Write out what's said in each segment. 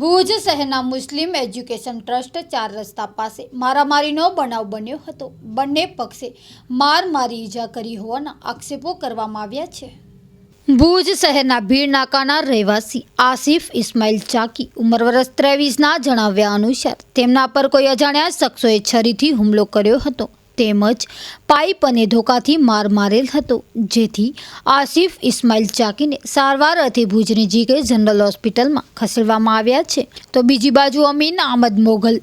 ભુજ શહેરના મુસ્લિમ education trust ચાર રસ્તા પાસે મારામારીનો બનાવ બન્યો હતો. બંને પક્ષે માર મારી ઈજા કરી હોવાના આક્ષેપો કરવામાં આવ્યા છે. ભુજ શહેરના ભીડ નાકાના રહેવાસી આસિફ ઇસ્માઇલ ચાકી ઉંમર વર્ષ ત્રેવીસના જણાવ્યા અનુસાર તેમના પર કોઈ અજાણ્યા શખ્સોએ છરીથી હુમલો કર્યો હતો. તેમજ પાઇપ અને ધોકાથી માર મારેલ હતો. જેથી આસિફ ઇસ્માઇલ ચાકીને સારવાર અર્થે ભુજની જીકે જનરલ હોસ્પિટલમાં ખસેડવામાં આવ્યા છે. તો બીજી બાજુ અમીન આમદ મોગલ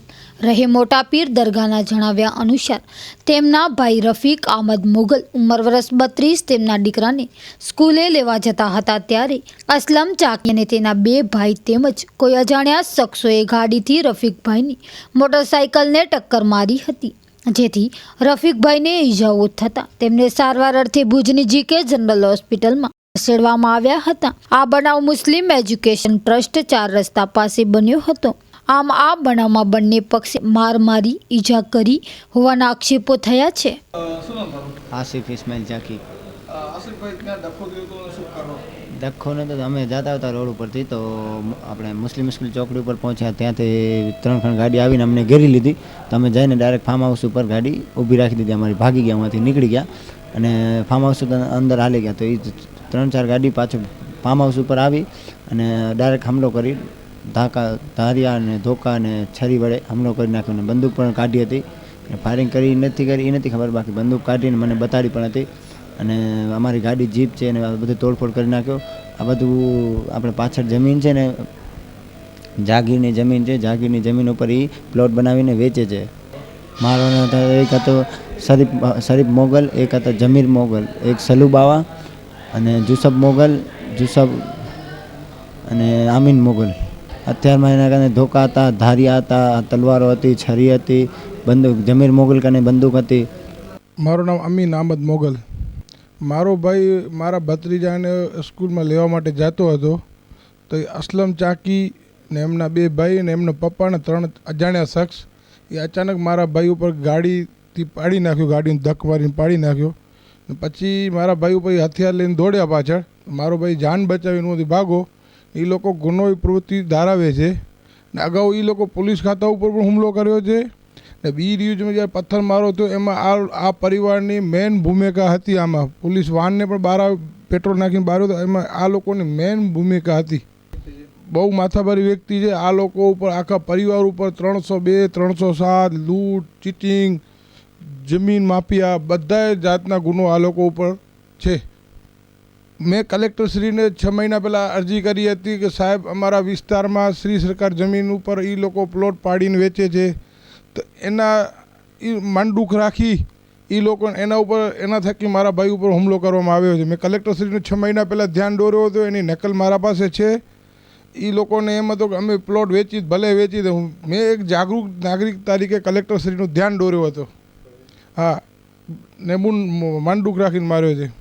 રહે મોટા પીર દરગાહના જણાવ્યા અનુસાર, તેમના ભાઈ રફીક આમદ મુગલ ઉંમર વર્ષ બત્રીસ, તેમના દીકરાને સ્કૂલે લેવા જતા હતા ત્યારે અસલમ ચાકી અને તેના બે ભાઈ તેમજ કોઈ અજાણ્યા શખ્સોએ ગાડીથી રફીકભાઈની મોટરસાઇકલને ટક્કર મારી હતી. જેથી રફીકભાઈને ઈજાઓ થતાં તેમને સારવાર અર્થે ભુજની જીકે જનરલ હોસ્પિટલમાં ખસેડવામાં આવ્યા હતા. આ બનાવ મુસ્લિમ એજ્યુકેશન ટ્રસ્ટ ચાર રસ્તા પાસે બન્યો હતો. આમ આ બનાવમાં બંને પક્ષે માર મારી ઈજા કરી હોવાના આક્ષેપો થયા છે. આસિફ ઇસ્માઇલ ચાકી અ, આસિફભાઈ ત્યાં ડખો થયો તો દખો ને તો અમે જતા હતા રોડ ઉપરથી તો આપણે મુસ્લિમ સ્કૂલ ચોકડી ઉપર પહોંચ્યા. ત્યાંથી ત્રણ ખણ ગાડી આવીને અમને ઘેરી લીધી. તો અમે જઈને ડાયરેક્ટ ફાર્મ હાઉસ ઉપર ગાડી ઊભી રાખી દીધી. અમારી ભાગી ગયા એમાંથી નીકળી ગયા. અને ફાર્મ હાઉસ અંદર હાલી ગયા. તો એ ત્રણ ચાર ગાડી પાછું ફાર્મ હાઉસ ઉપર આવી અને ડાયરેક્ટ હમલો કરી ધાકા ધારિયા અને ધોકા અને છરી વડે હમલો કરી નાખ્યો અને બંદૂક પણ કાઢી હતી. ફાયરિંગ કરી નથી કરી એ નથી ખબર. બાકી બંદૂક કાઢીને મને બતાડી પણ હતી. અને અમારી ગાડી જીપ છે ને બધું તોડફોડ કરી નાખ્યો. આ બધું આપણે પાછળ જમીન છે ને, જાગીરની જમીન છે, જાગીરની જમીન ઉપર એ પ્લોટ બનાવીને વેચે છે. મારો એક હતો શરીફ શરીફ મોગલ, એક હતો જમીર મોગલ, એક સલુ બાવા અને જુસબ મોગલ જુસબ અને આમીન મોગલ. અત્યારમાં એના કારણે ધોકા હતા, ધારિયા હતા તલવારો હતી, છરી હતી, બંદૂક, જમીર મોગલ કને બંદૂક હતી. મારું નામ અમીન અહમદ મોગલ. મારો ભાઈ મારા ભત્રીજાને સ્કૂલમાં લેવા માટે જતો હતો, તો એ અસલમ ચાકી ને એમના બે ભાઈ ને એમના પપ્પાને ત્રણ અજાણ્યા શખ્સ, એ અચાનક મારા ભાઈ ઉપર ગાડીથી પાડી નાખ્યો, ગાડીને ધક મારીને પાડી નાખ્યો. પછી મારા ભાઈ ઉપર હથિયાર લઈને દોડ્યા પાછળ. મારો ભાઈ જાન બચાવીને ઓથી ભાગો. એ લોકો ગુનો પ્રવૃત્તિ ધારાવે છે. ને અગાઉ એ લોકો પોલીસ ખાતા ઉપર પણ હુમલો કર્યો છે. ને બી રિયુઝમાં જ્યારે પથ્થર મારો હતો એમાં આ આ પરિવારની મેઇન ભૂમિકા હતી આમાં. પોલીસ વાનને પણ બહાર પેટ્રોલ નાખીને બહાર હતો એમાં આ લોકોની મેઇન ભૂમિકા હતી. બહુ માથાભારી વ્યક્તિ છે. આ લોકો ઉપર આખા પરિવાર ઉપર ત્રણસો બે, ત્રણસો સાત, લૂંટ, ચીટિંગ, જમીન માફિયા બધા જાતના ગુનો આ લોકો ઉપર છે. મેં કલેક્ટરશ્રીને છ મહિના પહેલાં અરજી કરી હતી કે સાહેબ, અમારા વિસ્તારમાં શ્રી સરકાર જમીન ઉપર એ લોકો પ્લોટ પાડીને વેચે છે. તો એના એ માંડુખ રાખી એ લોકો એના ઉપર, એના થકી મારા ભાઈ ઉપર હુમલો કરવામાં આવ્યો છે. મેં કલેક્ટરશ્રીને છ મહિના પહેલાં ધ્યાન દોર્યો હતો, એની નકલ મારા પાસે છે. એ લોકોને એમ હતો કે અમે પ્લોટ વેચી, ભલે વેચી દઉં મેં એક જાગૃત નાગરિક તરીકે કલેક્ટરશ્રીનું ધ્યાન દોર્યો હતો. હા, ને મુન માંડુખ રાખીને માર્યો છે.